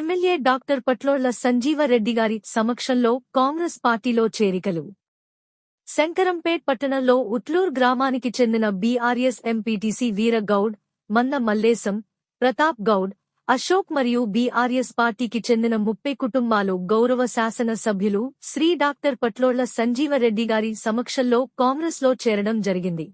MLA doctor Patlolla Sanjeeva Reddy గారి సమక్షంలో కాంగ్రెస్ పార్టీలో చేరికలు. శంకరంపేట్ పట్టణంలో ఉట్లూర్ గ్రామానికి చెందిన బీఆర్ఎస్ ఎంపీటీసీ వీరగౌడ్ మంద మల్లేశం ప్రతాప్ గౌడ్ అశోక్ మరియు బీఆర్ఎస్ పార్టీకి చెందిన ముప్పై కుటుంబాలు గౌరవ శాసన సభ్యులు శ్రీ డాక్టర్ పట్లోళ్ళ సంజీవరెడ్డి గారి సమక్షంలో కాంగ్రెస్లో చేరడం జరిగింది.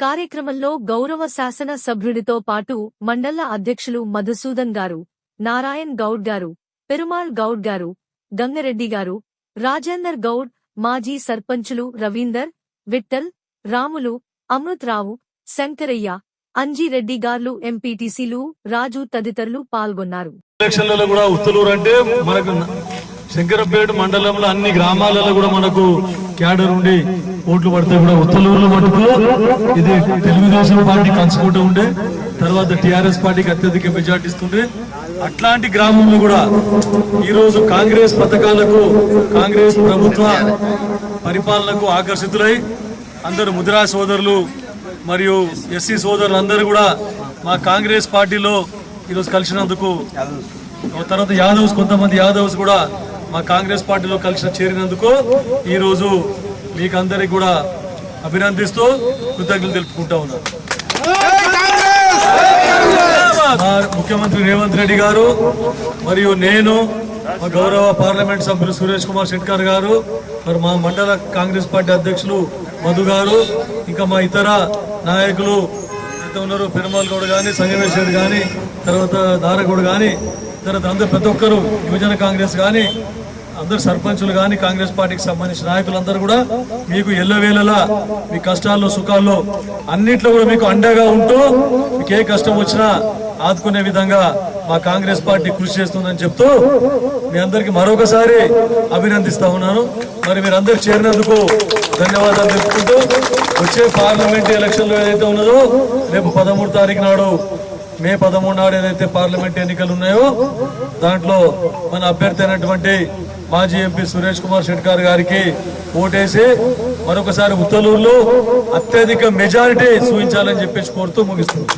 కార్యక్రమంలో గౌరవ శాసన సభ్యుడితో పాటు మండల అధ్యక్షులు మధుసూదన్ గారు నారాయణ్ గౌడ్ గారు పెరుమాళ్ గౌడ్ గారు గంగరెడ్డి గారు రాజేందర్ గౌడ్ మాజీ సర్పంచులు రవీందర్ విఠల్ రాములు అమృత్రావు శంకరయ్య అంజిరెడ్డి గార్లు ఎంపీటీసీలు రాజు తదితరులు పాల్గొన్నారు. ఎలక్షన్లలో కూడా ఉత్తలూరు అంటే మనకు శంకరపేట మండలంలో అన్ని గ్రామాలలో కూడా మనకు క్యాడర్ ఉండి ఓట్లు పడతాయి కూడా ఉత్తలూరులో మటుకు ఇది తెలుగుదేశం పార్టీ కంచుకుంటూ ఉండే తర్వాత టిఆర్ఎస్ పార్టీకి అత్యధిక మెజార్టీ ఇస్తుండే అట్లాంటి గ్రామంలో కూడా ఈరోజు కాంగ్రెస్ పథకాలకు కాంగ్రెస్ ప్రభుత్వ పరిపాలనకు ఆకర్షితులై అందరు ముద్రా సోదరులు మరియు ఎస్సీ సోదరులు అందరూ కూడా మా కాంగ్రెస్ పార్టీలో ఈరోజు కలిసినందుకు తర్వాత యాదవ్స్ కొంతమంది యాదవ్స్ కూడా మా కాంగ్రెస్ పార్టీలో కలిసి చేరినందుకు ఈరోజు రోజు మీకు అందరికి కూడా అభినందిస్తూ కృతజ్ఞతలు తెలుపుకుంటా ఉన్నాను మా ముఖ్యమంత్రి రేవంత్ రెడ్డి గారు మరియు నేను మా గౌరవ పార్లమెంట్ సభ్యులు సురేష్ కుమార్ షెట్కర్ గారు మరి మా మండల కాంగ్రెస్ పార్టీ అధ్యక్షులు మధు గారు ఇంకా మా ఇతర నాయకులు అయితే ఉన్నారు పెరుమాల్ గౌడ్ కానీ సంగమేశ్వర్ కానీ తర్వాత దారగౌడ్ కానీ తర్వాత అందరు ప్రతి ఒక్కరు యువజన కాంగ్రెస్ కానీ అందరు సర్పంచులు కానీ కాంగ్రెస్ పార్టీకి సంబంధించిన నాయకులందరూ కూడా మీకు ఎల్లవేళలా మీ కష్టాల్లో సుఖాల్లో అన్నిట్లో కూడా మీకు అండగా ఉంటూ మీకు ఏ కష్టం వచ్చినా ఆదుకునే విధంగా మా కాంగ్రెస్ పార్టీ కృషి చేస్తుందని చెప్తూ మీ అందరికి మరొకసారి అభినందిస్తా ఉన్నాను. మరి మీరందరూ చేరినందుకు ధన్యవాదాలు తెలుపుకుంటూ వచ్చే పార్లమెంట్ ఎలక్షన్లో ఏదైతే ఉన్నదో రేపు పదమూడు తారీఖు నాడు మే పదమూడు నాడు ఏదైతే పార్లమెంట్ ఎన్నికలు ఉన్నాయో దాంట్లో మన అభ్యర్థి అయినటువంటి మాజీ ఎంపీ సురేష్ కుమార్ షెట్కార్ గారికి ఓటేసి మరొకసారి ఉత్తలూరులో అత్యధిక మెజారిటీ చూపించాలని చెప్పేసి కోరుతూ ముగిస్తుంది